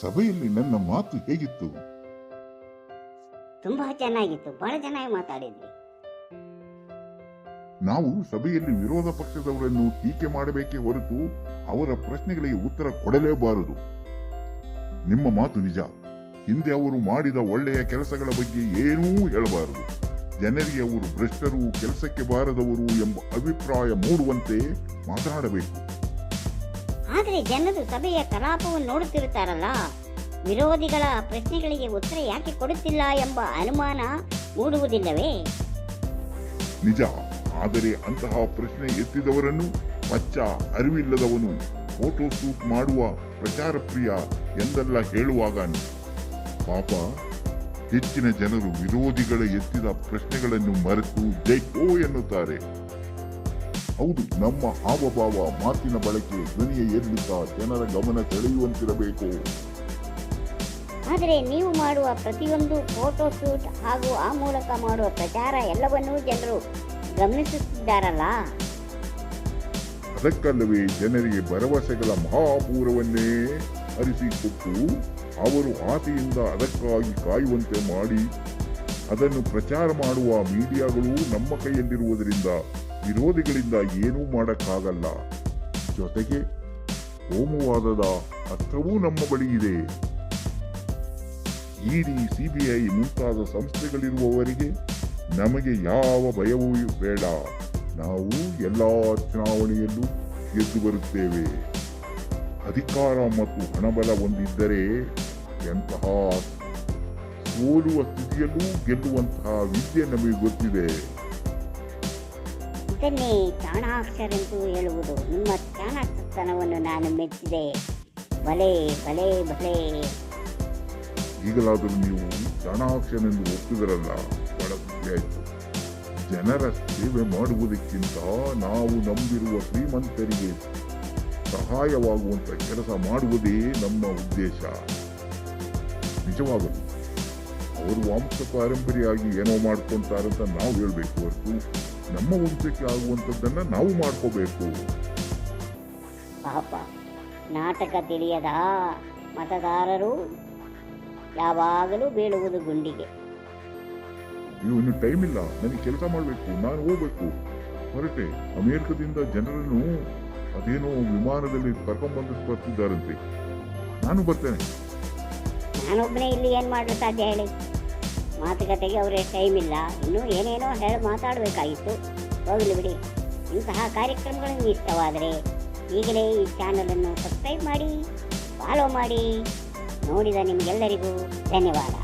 ಸಭೆಯಲ್ಲಿ ನನ್ನ ಮಾತು ಹೇಗಿತ್ತು? ತುಂಬಾ ಚೆನ್ನಾಗಿತ್ತು. ಬಹಳ ಚೆನ್ನಾಗಿ ಮಾತಾಡಿದ್ವಿ ನಾವು ಸಭೆಯಲ್ಲಿ ವಿರೋಧ ಪಕ್ಷದವರನ್ನು ಟೀಕೆ ಮಾಡಬೇಕೇ ಹೊರತು ಅವರ ಪ್ರಶ್ನೆಗಳಿಗೆ ಉತ್ತರ ಕೊಡಲೇಬಾರದು. ನಿಮ್ಮ ಮಾತು ನಿಜ. ಹಿಂದೆ ಅವರು ಮಾಡಿದ ಒಳ್ಳೆಯ ಕೆಲಸಗಳ ಬಗ್ಗೆ ಏನೂ ಹೇಳಬಾರದು. ಜನರಿಗೆ ಅವರು ಭ್ರಷ್ಟರು ಕೆಲಸಕ್ಕೆ ಬಾರದವರು ಎಂಬ ಅಭಿಪ್ರಾಯ ಮೂಡುವಂತೆ ಮಾತನಾಡಬೇಕು ಆದ್ರೆ ಜನರು ಸಭೆಯ ಕಲಾಪವನ್ನು ನೋಡುತ್ತಿರುತ್ತಾರಲ್ಲ? ವಿರೋಧಿಗಳ ಪ್ರಶ್ನೆಗಳಿಗೆ ಉತ್ತರ ಯಾಕೆ ಕೊಡುತ್ತಿಲ್ಲ ಎಂಬ ಅನುಮಾನ ಮೂಡುವುದಿಲ್ಲವೇ? ನಿಜ, ಆದರೆ ಅಂತಹ ಪ್ರಶ್ನೆ ಎತ್ತಿದವರನ್ನು ಪಚ್ಚ ಅರಿವಿಲ್ಲದವನು ಫೋಟೋ ಶೂಟ್ ಮಾಡುವ ಪ್ರಚಾರ ಪ್ರಿಯ ಎಂದೆಲ್ಲ ಹೇಳುವಾಗ ಪಾಪ, ಹೆಚ್ಚಿನ ಜನರು ವಿರೋಧಿಗಳ ಎತ್ತಿದ ಪ್ರಶ್ನೆಗಳನ್ನು ಮರೆತು ಜೈಕೋ ಎನ್ನುತ್ತಾರೆ. ಹೌದು ನಮ್ಮ ಹಾವಭಾವ ಮಾತಿನ ಬಳಕೆ ಧ್ವನಿಯ ಏರಿಳಿತ ಜನರ ಗಮನ ಸೆಳೆಯುವಂತಿರಬೇಕು. ಆದರೆ ನೀವು ಮಾಡುವ ಪ್ರತಿಯೊಂದು ಫೋಟೋ ಶೂಟ್ ಹಾಗೂ ಆ ಮೂಲಕ ಮಾಡುವ ಪ್ರಚಾರ ಎಲ್ಲವನ್ನೂ ಜನರು ಗಮನಿಸುತ್ತಿದ್ದಾರಲ್ಲ? ಅದಕ್ಕಲ್ಲವೇ ಜನರಿಗೆ ಭರವಸೆಗಳ ಮಹಾಪೂರವನ್ನೇ ಹರಿಸಿಕೊಟ್ಟು ಅವರು ಆಸೆಯಿಂದ ಅದಕ್ಕಾಗಿ ಕಾಯುವಂತೆ ಮಾಡಿ ಅದನ್ನು ಪ್ರಚಾರ ಮಾಡುವ ಮೀಡಿಯಾಗಳು ನಮ್ಮ ಕೈಯಲ್ಲಿರುವುದರಿಂದ ವಿರೋಧಿಗಳಿಂದ ಏನೂ ಮಾಡಕ್ಕಾಗಲ್ಲ. ಜೊತೆಗೆ ಕೋಮುವಾದದ ಅಸ್ತ್ರವೂ ನಮ್ಮ ಬಳಿ ಇದೆ. ಇಡಿ ಸಿಬಿಐ ಮುಂತಾದ ಸಂಸ್ಥೆಗಳಿರುವವರಿಗೆ ನಮಗೆ ಯಾವ ಭಯವೂ ಬೇಡ. ನಾವು ಎಲ್ಲ ಚುನಾವಣೆಯಲ್ಲೂ ಗೆದ್ದು ಬರುತ್ತೇವೆ. ಅಧಿಕಾರ ಮತ್ತು ಹಣಬಲ ಹೊಂದಿದ್ದರೆ ಎಂತಹ ಸೋಲುವ ಸ್ಥಿತಿಯಲ್ಲೂ ಗೆಲ್ಲುವಂತಹ ವಿದ್ಯೆ ನಮಗೆ ಗೊತ್ತಿದೆ. ಇದನ್ನೇ ಚಾಣಾಕ್ಷರೆಂದು ಹೇಳುವುದು ನಿಮ್ಮ ಚಾಣಾಕ್ಷತನವನ್ನು ನಾನು ಮೆಚ್ಚಿದೆ. ಬಲೆ ಬಲೆ ಬಲೆ. ಈಗಲಾದರೂ ನೀವು ಚಾಣಾಕ್ಷನೆಂದು ಒಪ್ಪಿದರಲ್ಲ, ಬಹಳ ಖುಷಿಯಾಯಿತು ಜನರ ಸೇವೆ ಮಾಡುವುದಕ್ಕಿಂತ ನಾವು ನಂಬಿರುವ ಶ್ರೀಮಂತರಿಗೆ ಸಹಾಯವಾಗುವಂಥ ಕೆಲಸ ಮಾಡುವುದೇ ನಮ್ಮ ಉದ್ದೇಶ. ನಿಜವಾಗಲು ಅವರು ವಾಂಶ ಪಾರಂಪರ್ಯವಾಗಿ ಏನೋ ಮಾಡ್ಕೊಂತಾರಂತ ನಾವು ಹೇಳಬೇಕು ಹೊರತು ನಮ್ಮ ವಂಶಕ್ಕೆ ಆಗುವಂಥದ್ದನ್ನು ನಾವು ಮಾಡ್ಕೋಬೇಕು. ಪಾಪ ನಾಟಕ ತಿಳಿಯದ ಮತದಾರರು ಯಾವಾಗಲೂ ಬೀಳುವುದು ಗುಂಡಿಗೆ. ಇವನು ಟೈಮ್ ಇಲ್ಲ ನನಗೆ ಕೆಲಸ ಮಾಡಬೇಕು ನಾನು ಹೋಗ್ಬೇಕು. ಹೊರಟೆ ಅಮೆರಿಕದಿಂದ ಜನರನ್ನು ಅದೇನೋ ವಿಮಾನದಲ್ಲಿ ಕರ್ಕೊಂಡ್ಬಂದು ಬರ್ತಿದ್ದಾರಂತೆ ನಾನು ಬರ್ತೇನೆ. ನಾನೊಬ್ಬನೇ ಇಲ್ಲಿ ಏನು ಮಾಡಲು ಸಾಧ್ಯ ಹೇಳಿ? ಮಾತುಕತೆಗೆ ಅವರೇ ಟೈಮ್ ಇಲ್ಲ. ಇನ್ನೂ ಏನೇನೋ ಹೇಳಿ ಮಾತಾಡಬೇಕಾಗಿತ್ತು. ಹೋಗಲಿ ಬಿಡಿ. ಇಂತಹ ಕಾರ್ಯಕ್ರಮಗಳು ಇಷ್ಟವಾದರೆ ಈಗಲೇ ಈ ಚಾನಲನ್ನು ಸಬ್ಸ್ಕ್ರೈಬ್ ಮಾಡಿ ಫಾಲೋ ಮಾಡಿ. ನೋಡಿದ ನಿಮಗೆಲ್ಲರಿಗೂ ಧನ್ಯವಾದ.